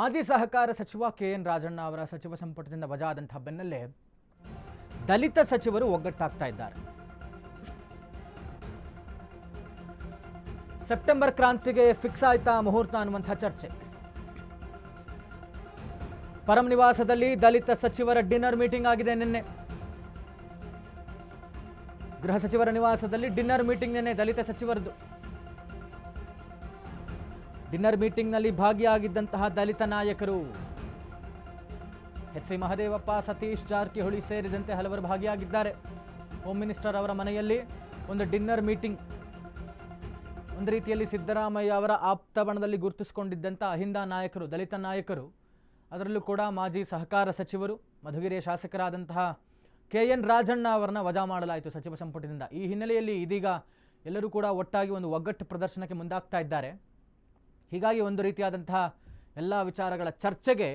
ಮಾಜಿ ಸಹಕಾರ ಸಚಿವ ಕೆ ಎನ್ ರಾಜಣ್ಣ ಅವರ ಸಚಿವ ಸಂಪುಟದಿಂದ ವಜಾ ಆದಂತಹ ಬೆನ್ನಲ್ಲೇ ದಲಿತ ಸಚಿವರು ಒಗ್ಗಟ್ಟಾಗ್ತಾ ಇದ್ದಾರೆ. ಸೆಪ್ಟೆಂಬರ್ ಕ್ರಾಂತಿಗೆ ಫಿಕ್ಸ್ ಆಯ್ತಾ ಮುಹೂರ್ತ ಅನ್ನುವಂಥ ಚರ್ಚೆ. ಪರಂ ನಿವಾಸದಲ್ಲಿ ದಲಿತ ಸಚಿವರ ಡಿನ್ನರ್ ಮೀಟಿಂಗ್ ಆಗಿದೆ ನಿನ್ನೆ. ಗೃಹ ಸಚಿವರ ನಿವಾಸದಲ್ಲಿ ಡಿನ್ನರ್ ಮೀಟಿಂಗ್ ನಿನ್ನೆ ದಲಿತ ಸಚಿವರದ್ದು. ಡಿನ್ನರ್ ಮೀಟಿಂಗ್ನಲ್ಲಿ ಭಾಗಿಯಾಗಿದ್ದಂತಹ ದಲಿತ ನಾಯಕರು. ಎಚ್ ಸಿ ಮಹದೇವಪ್ಪ, ಸತೀಶ್ ಜಾರಕಿಹೊಳಿ ಸೇರಿದಂತೆ ಹಲವರು ಭಾಗಿಯಾಗಿದ್ದಾರೆ. ಹೋಮ್ ಮಿನಿಸ್ಟರ್ ಅವರ ಮನೆಯಲ್ಲಿ ಒಂದು ಡಿನ್ನರ್ ಮೀಟಿಂಗ್. ಒಂದು ರೀತಿಯಲ್ಲಿ ಸಿದ್ದರಾಮಯ್ಯ ಅವರ ಆಪ್ತ ಬಣದಲ್ಲಿ ಗುರುತಿಸಿಕೊಂಡಿದ್ದಂಥ ಅಹಿಂದ ನಾಯಕರು, ದಲಿತ ನಾಯಕರು. ಅದರಲ್ಲೂ ಕೂಡ ಮಾಜಿ ಸಹಕಾರ ಸಚಿವರು, ಮಧುಗಿರಿಯ ಶಾಸಕರಾದಂತಹ ಕೆ ಎನ್ ರಾಜಣ್ಣ ಅವರನ್ನ ವಜಾ ಮಾಡಲಾಯಿತು ಸಚಿವ ಸಂಪುಟದಿಂದ. ಈ ಹಿನ್ನೆಲೆಯಲ್ಲಿ ಇದೀಗ ಎಲ್ಲರೂ ಕೂಡ ಒಟ್ಟಾಗಿ ಒಂದು ಒಗ್ಗಟ್ಟು ಪ್ರದರ್ಶನಕ್ಕೆ ಮುಂದಾಗ್ತಾ ಇದ್ದಾರೆ. ಹೀಗಾಗಿ ಒಂದು ರೀತಿಯಾದಂತಹ ಎಲ್ಲ ವಿಚಾರಗಳ ಚರ್ಚೆಗೆ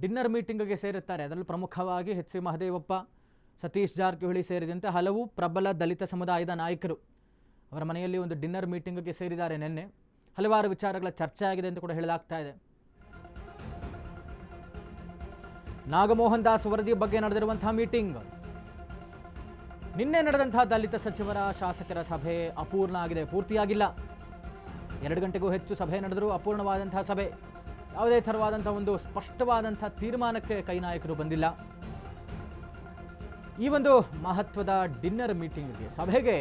ಡಿನ್ನರ್ ಮೀಟಿಂಗ್ಗೆ ಸೇರುತ್ತಾರೆ ಅದರಲ್ಲಿ ಪ್ರಮುಖವಾಗಿ ಎಚ್ ಸಿ ಮಹದೇವಪ್ಪ, ಸತೀಶ್ ಜಾರಕಿಹೊಳಿ ಸೇರಿದಂತೆ ಹಲವು ಪ್ರಬಲ ದಲಿತ ಸಮುದಾಯದ ನಾಯಕರು ಅವರ ಮನೆಯಲ್ಲಿ ಒಂದು ಡಿನ್ನರ್ ಮೀಟಿಂಗ್ಗೆ ಸೇರಿದ್ದಾರೆ ನಿನ್ನೆ. ಹಲವಾರು ವಿಚಾರಗಳ ಚರ್ಚೆ ಆಗಿದೆ ಅಂತ ಕೂಡ ಹೇಳಲಾಗ್ತಾ ಇದೆ. ನಾಗಮೋಹನ್ ದಾಸ್ ವರದಿ ಬಗ್ಗೆ ನಡೆದಿರುವಂತಹ ಮೀಟಿಂಗ್. ನಿನ್ನೆ ನಡೆದಂತಹ ದಲಿತ ಸಚಿವರ ಶಾಸಕರ ಸಭೆ ಅಪೂರ್ಣ ಆಗಿದೆ, ಪೂರ್ತಿಯಾಗಿಲ್ಲ. ಎರಡು ಗಂಟೆಗೂ ಹೆಚ್ಚು ಸಭೆ ನಡೆದರೂ ಅಪೂರ್ಣವಾದಂತಹ ಸಭೆ. ಯಾವುದೇ ಥರವಾದಂಥ ಒಂದು ಸ್ಪಷ್ಟವಾದಂಥ ತೀರ್ಮಾನಕ್ಕೆ ಕೈ ನಾಯಕರು ಬಂದಿಲ್ಲ. ಈ ಒಂದು ಮಹತ್ವದ ಡಿನ್ನರ್ ಮೀಟಿಂಗ್ಗೆ ಸಭೆಗೆ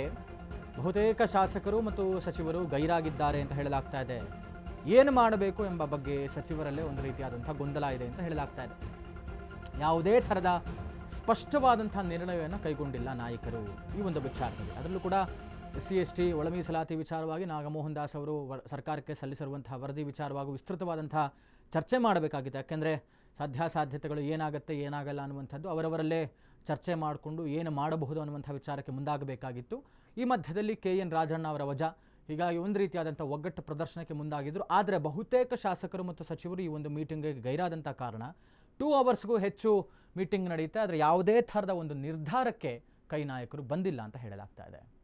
ಬಹುತೇಕ ಶಾಸಕರು ಮತ್ತು ಸಚಿವರು ಗೈರಾಗಿದ್ದಾರೆ ಅಂತ ಹೇಳಲಾಗ್ತಾ ಇದೆ. ಏನು ಮಾಡಬೇಕು ಎಂಬ ಬಗ್ಗೆ ಸಚಿವರಲ್ಲೇ ಒಂದು ರೀತಿಯಾದಂಥ ಗೊಂದಲ ಇದೆ ಅಂತ ಹೇಳಲಾಗ್ತಾ ಇದೆ. ಯಾವುದೇ ಥರದ ಸ್ಪಷ್ಟವಾದಂಥ ನಿರ್ಣಯವನ್ನು ಕೈಗೊಂಡಿಲ್ಲ ನಾಯಕರು. ಈ ಒಂದು ವಿಚಾರದಲ್ಲಿ ಅದರಲ್ಲೂ ಕೂಡ ಸಿ ಎಸ್ ಟಿ ಒಳ ಮೀಸಲಾತಿ ವಿಚಾರವಾಗಿ ನಾಗಮೋಹನ್ ದಾಸ್ ಅವರು ವರ್- ಸರ್ಕಾರಕ್ಕೆ ಸಲ್ಲಿಸಿರುವಂತಹ ವರದಿ ವಿಚಾರವಾಗಿ ವಿಸ್ತೃತವಾದಂಥ ಚರ್ಚೆ ಮಾಡಬೇಕಾಗಿದೆ. ಯಾಕೆಂದರೆ ಸಾಧ್ಯಾಸಾಧ್ಯತೆಗಳು ಏನಾಗುತ್ತೆ, ಏನಾಗಲ್ಲ ಅನ್ನುವಂಥದ್ದು ಅವರವರಲ್ಲೇ ಚರ್ಚೆ ಮಾಡಿಕೊಂಡು ಏನು ಮಾಡಬಹುದು ಅನ್ನುವಂಥ ವಿಚಾರಕ್ಕೆ ಮುಂದಾಗಬೇಕಾಗಿತ್ತು. ಈ ಮಧ್ಯದಲ್ಲಿ ಕೆ ಎನ್ ರಾಜಣ್ಣ ಅವರ ವಜಾ ಹೀಗಾಗಿ ಒಂದು ರೀತಿಯಾದಂಥ ಒಗ್ಗಟ್ಟು ಪ್ರದರ್ಶನಕ್ಕೆ ಮುಂದಾಗಿದ್ದರು ಆದರೆ ಬಹುತೇಕ ಶಾಸಕರು ಮತ್ತು ಸಚಿವರು ಈ ಒಂದು ಮೀಟಿಂಗ್ಗೆ ಗೈರಾದಂಥ ಕಾರಣ ಟೂ ಅವರ್ಸ್ಗೂ ಹೆಚ್ಚು ಮೀಟಿಂಗ್ ನಡೆಯುತ್ತೆ. ಆದರೆ ಯಾವುದೇ ಥರದ ಒಂದು ನಿರ್ಧಾರಕ್ಕೆ ಕೈ ನಾಯಕರು ಬಂದಿಲ್ಲ ಅಂತ ಹೇಳಲಾಗ್ತಾ ಇದೆ.